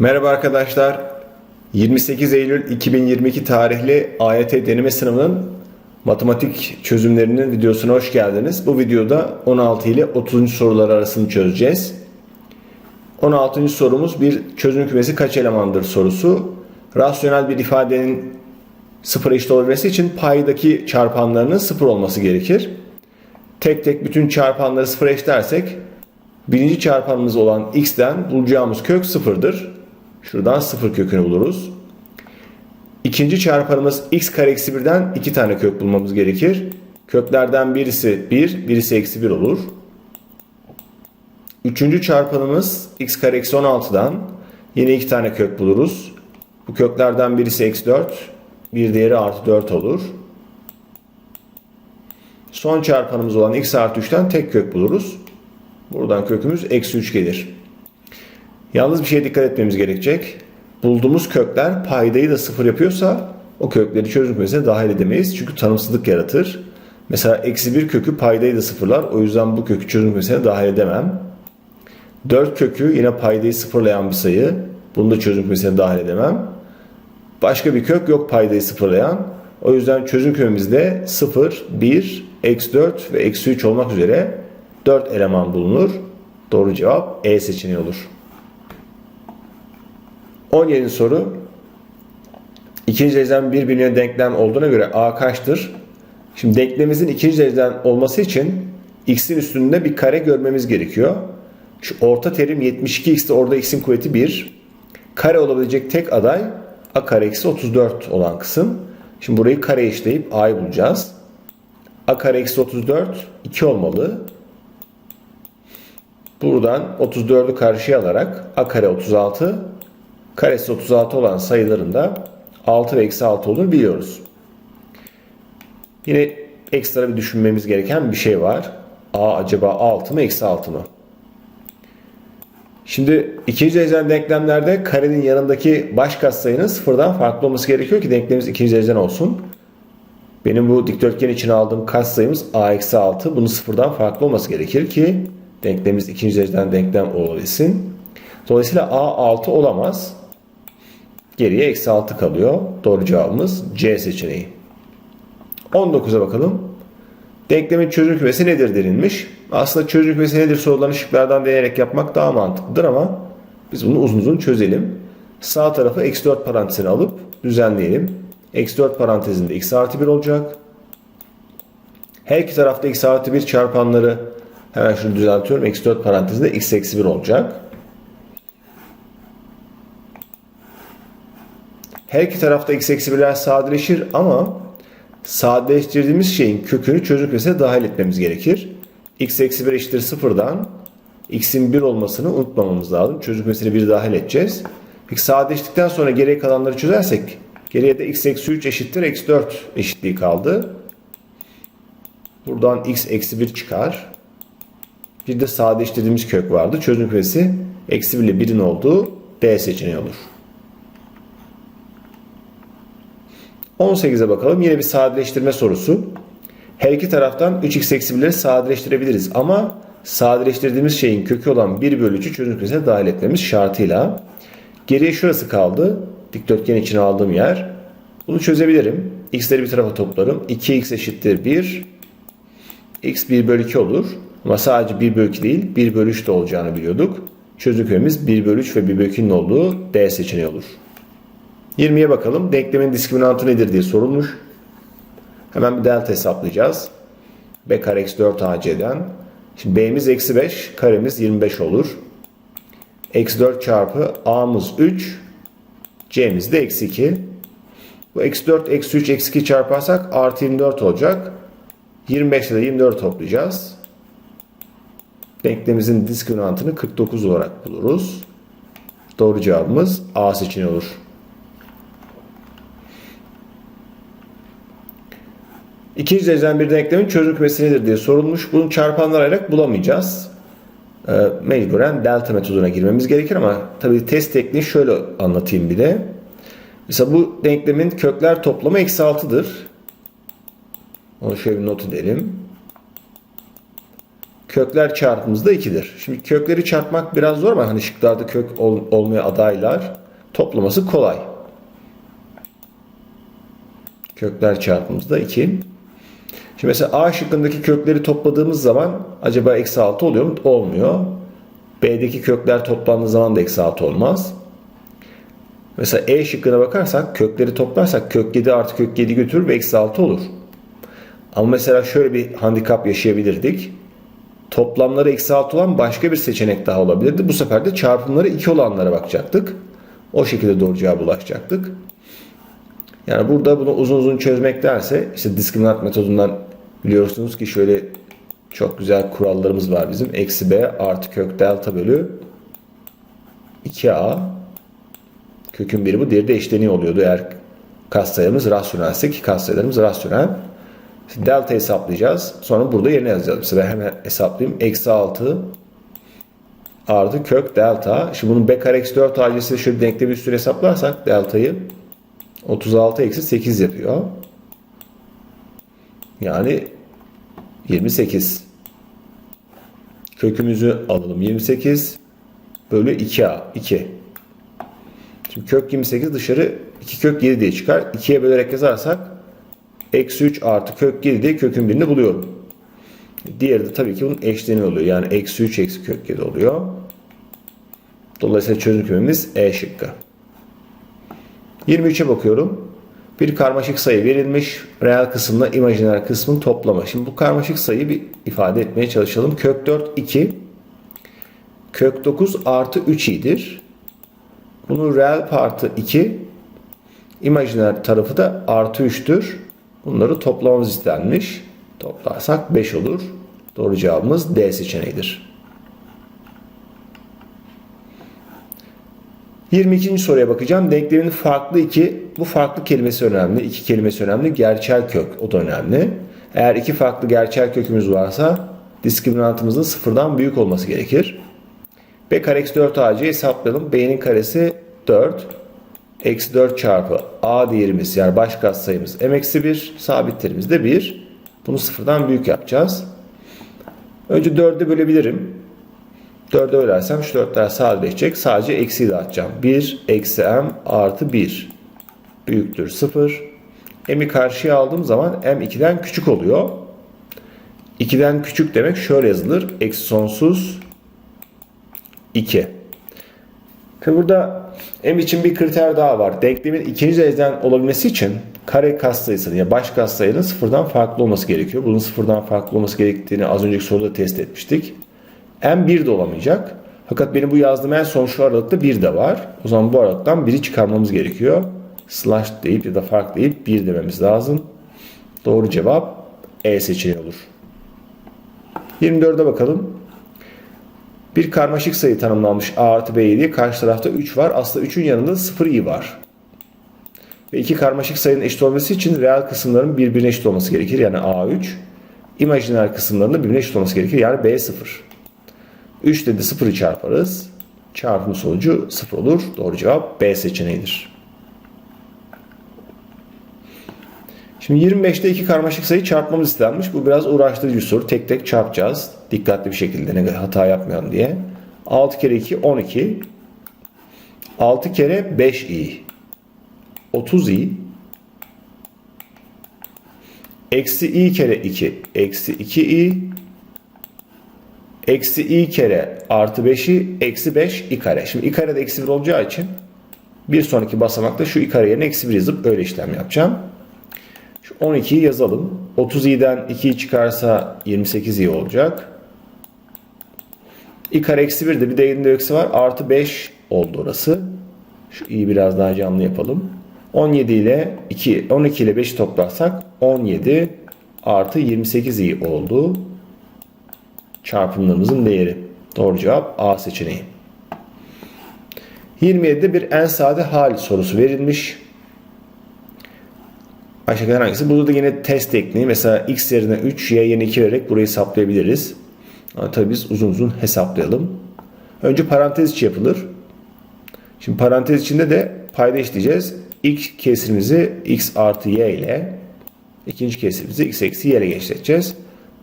Merhaba arkadaşlar. 28 Eylül 2022 tarihli AYT deneme sınavının matematik çözümlerinin videosuna hoş geldiniz. Bu videoda 16 ile 30. sorular arasını çözeceğiz. 16. sorumuz bir çözüm kümesi kaç elemandır sorusu. Rasyonel bir ifadenin sıfıra eşit olabilmesi için paydaki çarpanlarının sıfır olması gerekir. Tek tek bütün çarpanları sıfıra eşitlersek birinci çarpanımız olan x'ten bulacağımız kök sıfırdır. Şuradan sıfır kökünü buluruz. İkinci çarpanımız x kare eksi birden iki tane kök bulmamız gerekir. Köklerden birisi 1, birisi eksi 1 olur. Üçüncü çarpanımız x kare eksi 16'dan yine iki tane kök buluruz. Bu köklerden birisi eksi 4, bir diğeri artı 4 olur. Son çarpanımız olan x artı 3'ten tek kök buluruz. Buradan kökümüz eksi 3 gelir. Yalnız bir şeye dikkat etmemiz gerekecek. Bulduğumuz kökler paydayı da sıfır yapıyorsa o kökleri çözüm kümesine dahil edemeyiz. Çünkü tanımsızlık yaratır. Mesela eksi bir kökü paydayı da sıfırlar. O yüzden bu kökü çözüm kümesine dahil edemem. 4 kökü yine paydayı sıfırlayan bir sayı. Bunu da çözüm kümesine dahil edemem. Başka bir kök yok paydayı sıfırlayan. O yüzden çözüm kümemizde 0, 1, eksi 4 ve eksi 3 olmak üzere 4 eleman bulunur. Doğru cevap E seçeneği olur. 17. soru. İkinci dereceden birbirine denklem olduğuna göre A kaçtır? Şimdi denklemimizin ikinci dereceden olması için x'in üstünde bir kare görmemiz gerekiyor. Şu orta terim 72x'te orada x'in kuvveti 1. Kare olabilecek tek aday a kare eksi 34 olan kısım. Şimdi burayı kare işleyip a'yı bulacağız. a kare eksi 34 2 olmalı. Buradan 34'ü karşıya alarak a kare 36 karesi 36 olan sayıların da 6 ve eksi 6 olduğunu biliyoruz. Yine ekstra bir düşünmemiz gereken bir şey var. A acaba 6 mı eksi 6 mı? Şimdi ikinci dereceden denklemlerde karenin yanındaki baş katsayının sıfırdan farklı olması gerekiyor ki denklemimiz ikinci dereceden olsun. Benim bu dikdörtgen için aldığım katsayımız a eksi 6. Bunun sıfırdan farklı olması gerekir ki denklemimiz ikinci dereceden denklem olabilsin. Dolayısıyla a 6 olamaz. Geriye eksi 6 kalıyor. Doğru cevabımız C seçeneği. 19'a bakalım. Denklemin çözüm kümesi nedir denilmiş. Aslında çözüm kümesi nedir sorularını şıklardan deneyerek yapmak daha mantıklıdır ama biz bunu uzun uzun çözelim. Sağ tarafı eksi 4 parantezine alıp düzenleyelim. Eksi 4 parantezinde x artı 1 olacak. Her iki tarafta x artı 1 çarpanları hemen şunu düzeltiyorum. Eksi 4 parantezinde x eksi 1 olacak. Her iki tarafta x eksi 1'ler sadeleşir ama sadeleştirdiğimiz şeyin kökünü çözüm kümesine dahil etmemiz gerekir. x eksi 1 eşittir sıfırdan x'in 1 olmasını unutmamamız lazım. Çözüm kümesine 1 dahil edeceğiz. Peki sadeleştikten sonra geriye kalanları çözersek geriye de x eksi 3 eşittir eksi 4 eşitliği kaldı. Buradan x eksi 1 çıkar. Bir de sadeleştirdiğimiz kök vardı. Çözüm kümesi eksi 1 ile 1'in olduğu D seçeneği olur. 18'e bakalım. Yine bir sadeleştirme sorusu. Her iki taraftan 3x eksi 1'leri sadeleştirebiliriz ama sadeleştirdiğimiz şeyin kökü olan 1 bölü 3'ü çözüm kümesine dahil etmemiz şartıyla. Geriye şurası kaldı. Dikdörtgen içine aldığım yer. Bunu çözebilirim. x'leri bir tarafa toplarım. 2x eşittir 1. x 1 bölü 2 olur. Ama sadece 1 bölü 2 değil 1 bölü 3 de olacağını biliyorduk. Çözüm kümemiz 1 bölü 3 ve 1 bölü 2'nin olduğu D seçeneği olur. 20'ye bakalım. Denklemin diskriminantı nedir diye sorulmuş. Hemen bir delta hesaplayacağız. B kare eksi 4 AC'den. Şimdi B'miz eksi 5, karemiz 25 olur. Eksi 4 çarpı A'mız 3, C'miz de eksi 2. Bu eksi 4, eksi 3, eksi 2 çarparsak artı 24 olacak. 25 ile 24 toplayacağız. Denklemimizin diskriminantını 49 olarak buluruz. Doğru cevabımız A seçeneği olur. İkinci dereceden bir denklemin çözüm kümesi nedir diye sorulmuş. Bunu çarpanlar alarak bulamayacağız. E, mecburen delta metoduna girmemiz gerekir ama tabii test tekniği şöyle anlatayım bir de. Mesela bu denklemin kökler toplamı eksi 6'dır. Onu şöyle bir not edelim. Kökler çarpımımız da 2'dir. Şimdi kökleri çarpmak biraz zor ama hani şıklarda kök ol, olmaya adaylar. Toplaması kolay. Kökler çarpımımız da 2. Şimdi mesela A şıkkındaki kökleri topladığımız zaman acaba eksi 6 oluyor mu? Olmuyor. B'deki kökler toplandığı zaman da eksi 6 olmaz. Mesela E şıkkına bakarsak kökleri toplarsak kök 7 artı kök 7 götürür ve eksi 6 olur. Ama mesela şöyle bir handikap yaşayabilirdik. Toplamları eksi 6 olan başka bir seçenek daha olabilirdi. Bu sefer de çarpımları 2 olanlara bakacaktık. O şekilde doğru cevaba ulaşacaktık. Yani burada bunu uzun uzun çözmektense işte diskriminant metodundan biliyorsunuz ki şöyle çok güzel kurallarımız var bizim. Eksi b artı kök delta bölü 2a kökün biri bu. Diğeri de eşleniği oluyordu eğer katsayılarımız rasyonelse ki katsayılarımız rasyonel. Delta hesaplayacağız. Sonra burada yerine yazacağız. Mesela hemen hesaplayayım. Eksi 6 artı kök delta. Şimdi bunun b kare eksi 4 acilisi şöyle denklemi üstüne hesaplarsak deltayı 36 eksi 8 yapıyor. Yani 28. Kökümüzü alalım. 28 bölü 2a. 2. Şimdi kök 28 dışarı 2 kök 7 diye çıkar. 2'ye bölerek yazarsak eksi 3 artı kök 7 diye kökün birini buluyorum. Diğeri de tabii ki bunun eşleni oluyor. Yani eksi 3 eksi kök 7 oluyor. Dolayısıyla çözüm kümemiz E şıkkı. 23'e bakıyorum. Bir karmaşık sayı verilmiş. Reel kısımla imajiner kısmın toplamı. Şimdi bu karmaşık sayıyı bir ifade etmeye çalışalım. Kök 4 2. Kök 9 artı 3 i'dir. Bunun reel partı 2. İmajiner tarafı da artı 3'tür. Bunları toplamamız istenmiş. Toplarsak 5 olur. Doğru cevabımız D seçeneğidir. 22. soruya bakacağım. Denklemin farklı iki, bu farklı kelimesi önemli. iki kelimesi önemli. Gerçel kök, o da önemli. Eğer iki farklı gerçel kökümüz varsa diskriminantımızın sıfırdan büyük olması gerekir. B kare eksi 4 AC hesaplayalım. B'nin karesi 4. Eksi 4 çarpı A değerimiz yani baş katsayımız M eksi 1. Sabitlerimiz de 1. Bunu sıfırdan büyük yapacağız. Önce 4'e bölebilirim. 4'e bölersem şu 4'ler sadeleşecek. Sadece eksiyi dağıtacağım. 1 eksi m artı 1 büyüktür 0. m'i karşıya aldığım zaman m 2'den küçük oluyor. 2'den küçük demek şöyle yazılır. Eksi sonsuz 2. Tabi burada m için bir kriter daha var. Denklemin ikinci dereceden olabilmesi için kare katsayısının ya baş katsayının sıfırdan farklı olması gerekiyor. Bunun sıfırdan farklı olması gerektiğini az önceki soruda test etmiştik. M 1 de olamayacak. Fakat benim bu yazdığım en son şu aralıkta 1 de var. O zaman bu aralıktan 1'i çıkarmamız gerekiyor. Slash deyip ya da fark deyip 1 dememiz lazım. Doğru cevap E seçeneği olur. 24'e bakalım. Bir karmaşık sayı tanımlanmış A artı B diye karşı tarafta 3 var. Aslında 3'ün yanında 0 i var. Ve iki karmaşık sayının eşit olması için reel kısımların birbirine eşit olması gerekir. Yani A3. İmajiner kısımların da birbirine eşit olması gerekir. Yani B0. 3 ile de 0'ı çarparız. Çarpım sonucu 0 olur. Doğru cevap B seçeneğidir. Şimdi 25'te iki karmaşık sayı çarpmamız istenmiş. Bu biraz uğraştırıcı soru. Tek tek çarpacağız. Dikkatli bir şekilde ne hata yapmayalım diye. 6 kere 2 12. 6 kere 5 i. 30 i. Eksi i kere 2. Eksi 2 i. Eksi i kere artı 5'i eksi 5 i kare. Şimdi i kare de eksi 1 olacağı için bir sonraki basamakta şu i kare yerine eksi 1 yazıp öyle işlem yapacağım. Şu 12'yi yazalım. 30 i'den 2'yi çıkarsa 28 i olacak. i kare eksi 1 de bir değerinde eksi var. Artı 5 oldu orası. Şu i'yi biraz daha canlı yapalım. 17 ile 2, 12 ile 5'i toplarsak 17 artı 28 i oldu çarpımlarımızın değeri. Doğru cevap A seçeneği. 27'de bir en sade hal sorusu verilmiş. Aşağıdakilerden hangisi? Burada da yine test tekniği. Mesela x yerine 3, y yerine 2 vererek burayı hesaplayabiliriz. Ama tabii biz uzun uzun hesaplayalım. Önce parantez içi yapılır. Şimdi parantez içinde de payda işleyeceğiz. İlk kesirimizi x artı y ile ikinci kesirimizi x eksi y ile genişleteceğiz.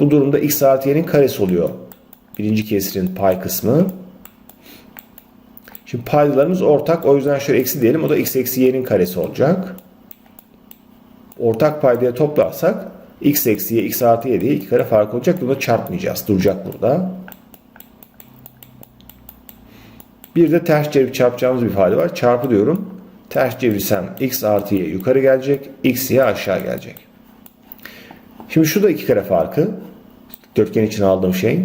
Bu durumda x artı y'nin karesi oluyor Birinci kesirin pay kısmı. Şimdi paydalarımız ortak. O yüzden şöyle eksi diyelim. O da x eksi y'nin karesi olacak. Ortak paydaya toplarsak x eksi y, x artı y diye iki kare fark olacak. Bunu çarpmayacağız. Duracak burada. Bir de ters çevirip çarpacağımız bir ifade var. Çarpı diyorum. Ters çevirsem x artı y yukarı gelecek. x y aşağı gelecek. Şimdi şu da iki kare farkı. Dörtgen için aldığım şey.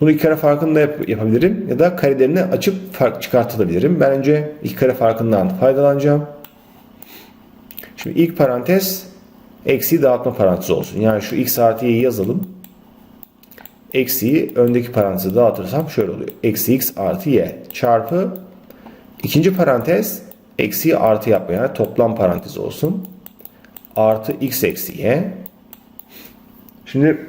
Bunu iki kare farkını yap- yapabilirim. Ya da karelerini açıp fark çıkartabilirim. Ben önce iki kare farkından faydalanacağım. Şimdi ilk parantez eksiği dağıtma parantezi olsun. Yani şu x artı y'yi yazalım. Eksiği öndeki parantezi dağıtırsam şöyle oluyor. Eksi x artı y çarpı ikinci parantez eksiği artı yapma yani toplam parantez olsun. Artı x eksi y. Şimdi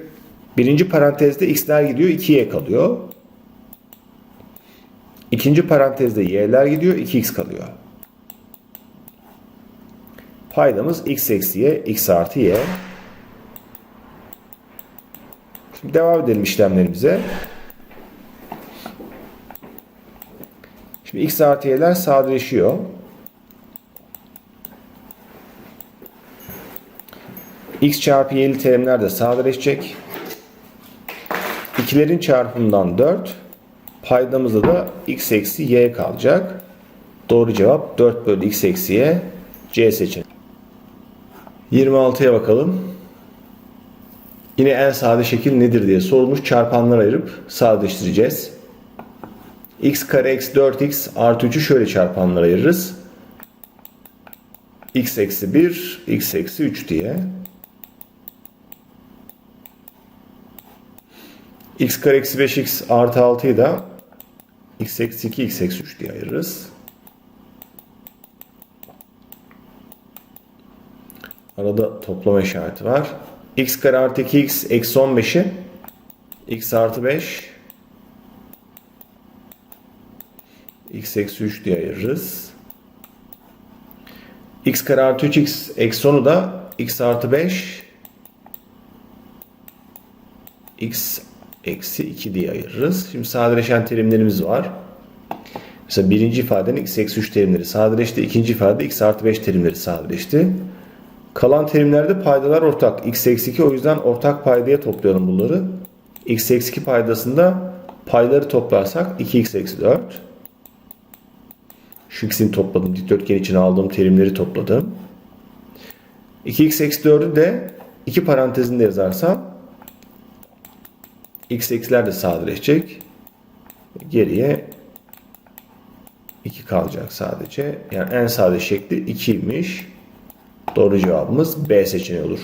birinci parantezde x'ler gidiyor 2y kalıyor. İkinci parantezde y'ler gidiyor 2x kalıyor. Paydamız x eksi y, x artı y. Şimdi devam edelim işlemlerimize. Şimdi x artı y'ler sadeleşiyor. X çarpı y'li terimler de sadeleşecek. İkilerin çarpımından 4. Paydamızda da x eksi y kalacak. Doğru cevap 4 bölü x eksi y. C seçeneği. 26'ya bakalım. Yine en sade şekil nedir diye sorulmuş. Çarpanlara ayırıp sadeleştireceğiz. x kare eksi 4x artı 3'ü şöyle çarpanlara ayırırız. x eksi 1, x eksi 3 diye. X kare eksi 5x artı 6'yı da x eksi 2, x eksi 3 diye ayırırız. Arada toplama işareti var. x kare artı 2x eksi 15'i x artı 5 x eksi 3 diye ayırırız. x kare artı 3x eksi 10'u da x artı 5 x eksi 2 diye ayırırız. Şimdi sadeleşen terimlerimiz var. Mesela birinci ifadenin x eksi 3 terimleri sadeleşti. İkinci ifade x artı 5 terimleri sadeleşti. Kalan terimlerde paydalar ortak. x eksi 2 o yüzden ortak paydaya toplayalım bunları. x eksi 2 paydasında payları toplarsak 2x eksi 4. Şu ikisini topladım. Dikdörtgen için aldığım terimleri topladım. 2x eksi 4'ü de iki parantezinde yazarsam x eksiler de sadeleşecek. Geriye 2 kalacak sadece. Yani en sade şekli 2'ymiş. Doğru cevabımız B seçeneği olur.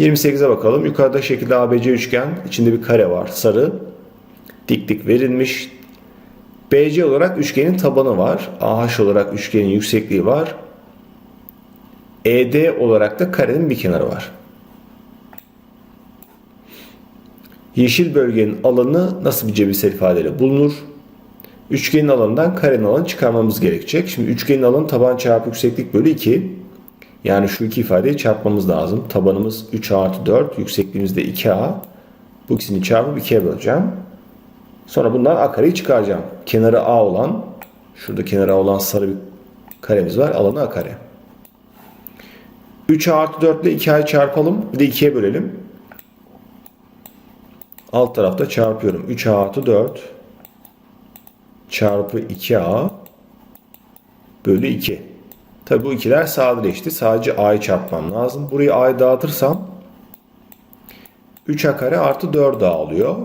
28'e bakalım. Yukarıda şekilde ABC üçgen. içinde bir kare var. Sarı. Dik dik verilmiş. BC olarak üçgenin tabanı var. AH olarak üçgenin yüksekliği var. ED olarak da karenin bir kenarı var. Yeşil bölgenin alanı nasıl bir cebirsel ifadeyle bulunur? Üçgenin alanından karenin alanı çıkarmamız gerekecek. Şimdi üçgenin alanı taban çarpı yükseklik bölü 2. Yani şu iki ifadeyi çarpmamız lazım. Tabanımız 3 artı 4, yüksekliğimiz de 2a. Bu ikisini çarpıp 2'ye böleceğim. Sonra bundan a kareyi çıkaracağım. Kenarı a olan, şurada kenarı a olan sarı bir karemiz var. Alanı a kare. 3 artı 4 ile 2a'yı çarpalım. Bir de 2'ye bölelim. Alt tarafta çarpıyorum. 3a artı 4 çarpı 2a bölü 2. Tabi bu ikiler sadeleşti. Sadece a'yı çarpmam lazım. Burayı a'yı dağıtırsam 3a kare artı 4a oluyor.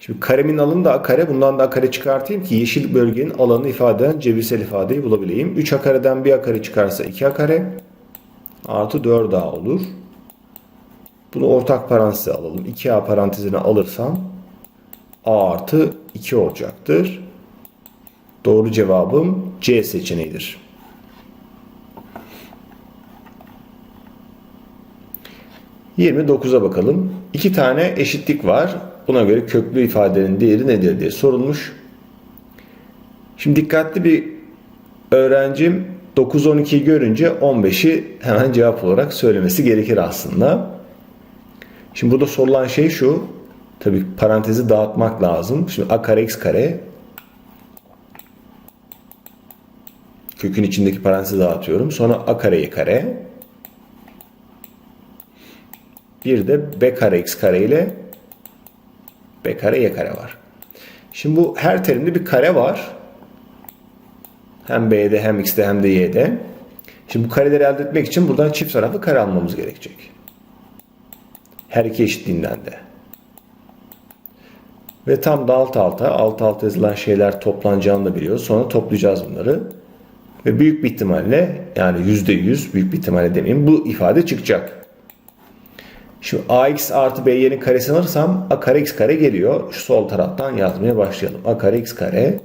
Şimdi karemin alanı da a kare. Bundan da a kare çıkartayım ki yeşil bölgenin alanını ifade eden cebirsel ifadeyi bulabileyim. 3a kareden bir a kare çıkarsa 2a kare artı 4a olur. Bunu ortak paranteze alalım. 2a parantezine alırsam a artı 2 olacaktır. Doğru cevabım C seçeneğidir. ...29'a bakalım. İki tane eşitlik var. Buna göre köklü ifadenin değeri nedir diye sorulmuş. Şimdi dikkatli bir öğrencim 9-12'yi görünce 15'i hemen cevap olarak söylemesi gerekir aslında. Şimdi burada sorulan şey şu. Tabii parantezi dağıtmak lazım. Şimdi a kare x kare kökün içindeki parantezi dağıtıyorum. Sonra a kare y kare bir de b kare x kare ile b kare y kare var. Şimdi bu her terimde bir kare var. Hem b'de hem x'te hem de y'de. Şimdi bu kareleri elde etmek için buradan çift taraflı kare almamız gerekecek. Her iki eşitliğinden de. Ve tam da alt alta, alt alta yazılan şeyler toplanacağını da biliyoruz. Sonra toplayacağız bunları. Ve büyük bir ihtimalle yani yüzde yüz büyük bir ihtimalle demeyeyim bu ifade çıkacak. Şimdi ax artı by'nin karesini alırsam a kare x kare geliyor. Şu sol taraftan yazmaya başlayalım. a kare x kare.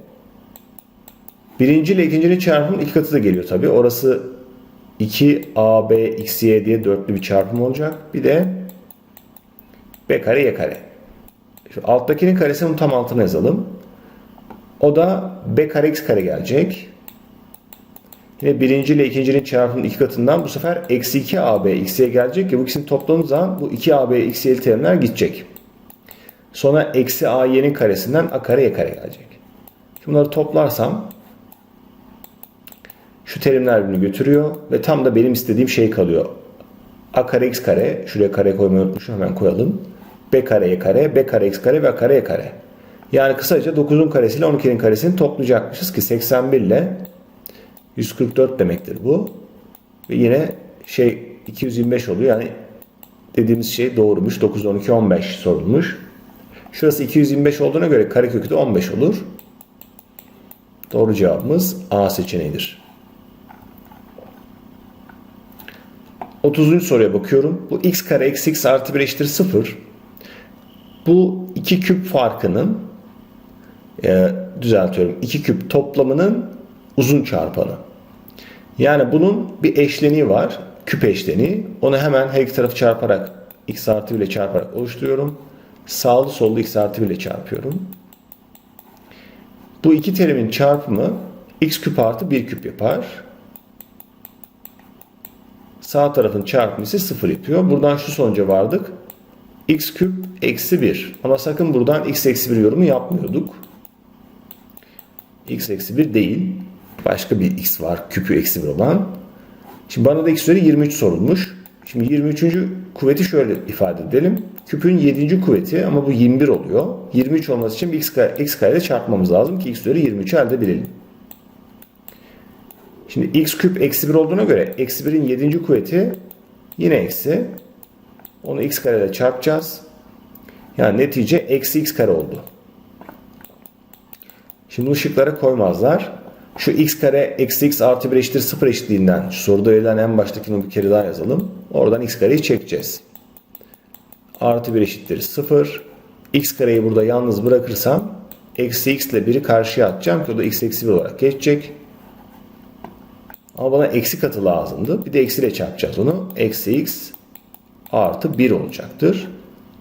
Birinci ile ikincinin çarpımının iki katı da geliyor tabi. Orası 2ab xy diye dörtlü bir çarpım olacak. Bir de b kare y kare. Şu alttakinin karesini tam altına yazalım. O da b kare x kare gelecek. Yine birinci ile ikincinin çarpımının iki katından bu sefer eksi 2 AB x'ye gelecek ki bu ikisini topladığımız zaman bu 2 AB x'ye terimler gidecek. Sonra eksi AY'nin karesinden A kare Y kare gelecek. Şimdi bunları toplarsam şu terimler birbirini götürüyor ve tam da benim istediğim şey kalıyor. A kare x kare, şuraya kare koymayı unutmuşum hemen koyalım. B kare y kare, B kare x kare ve A kare y kare. Yani kısaca 9'un karesiyle 12'nin karesini toplayacakmışız ki 81 ile 144 demektir bu. Ve yine şey 225 oluyor. Yani dediğimiz şey doğrumuş. 9, 12, 15 sorulmuş. Şurası 225 olduğuna göre karekökü de 15 olur. Doğru cevabımız A seçeneğidir. 30. soruya bakıyorum. Bu x kare eksi x artı 1 eşittir 0. Bu iki küp farkının e, düzeltiyorum. iki küp toplamının uzun çarpanı. Yani bunun bir eşleniği var. Küp eşleniği. Onu hemen her iki tarafı çarparak x artı 1 ile çarparak oluşturuyorum. Sağlı sollu x artı 1 ile çarpıyorum. Bu iki terimin çarpımı x küp artı 1 küp yapar. Sağ tarafın çarpımı ise 0 yapıyor. Buradan şu sonuca vardık. X küp eksi 1. Ama sakın buradan x eksi 1 yorumu yapmıyorduk. x eksi 1 değil. Başka bir x var. Küpü eksi 1 olan. Şimdi bana da x üzeri 23 sorulmuş. Şimdi 23. kuvveti şöyle ifade edelim. Küpün 7. kuvveti ama bu 21 oluyor. 23 olması için bir x, x kare çarpmamız lazım ki x üzeri 23'ü elde edelim. Şimdi x küp eksi 1 olduğuna göre eksi 1'in 7. kuvveti yine eksi. Onu x kare ile çarpacağız. Yani netice eksi x kare oldu. Şimdi ışıklara koymazlar. Şu x kare eksi x artı 1 eşittir 0 eşitliğinden şu soruda verilen en baştakini bir kere daha yazalım. Oradan x kareyi çekeceğiz. Artı 1 eşittir 0. x kareyi burada yalnız bırakırsam eksi x ile 1'i karşıya atacağım ki o da x eksi 1 olarak geçecek. Ama bana eksi katı lazımdı. Bir de eksiyle çarpacağız onu. Eksi x artı 1 olacaktır.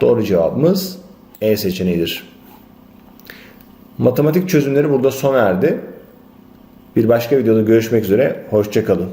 Doğru cevabımız E seçeneğidir. Matematik çözümleri burada sona erdi. Bir başka videoda görüşmek üzere. Hoşçakalın.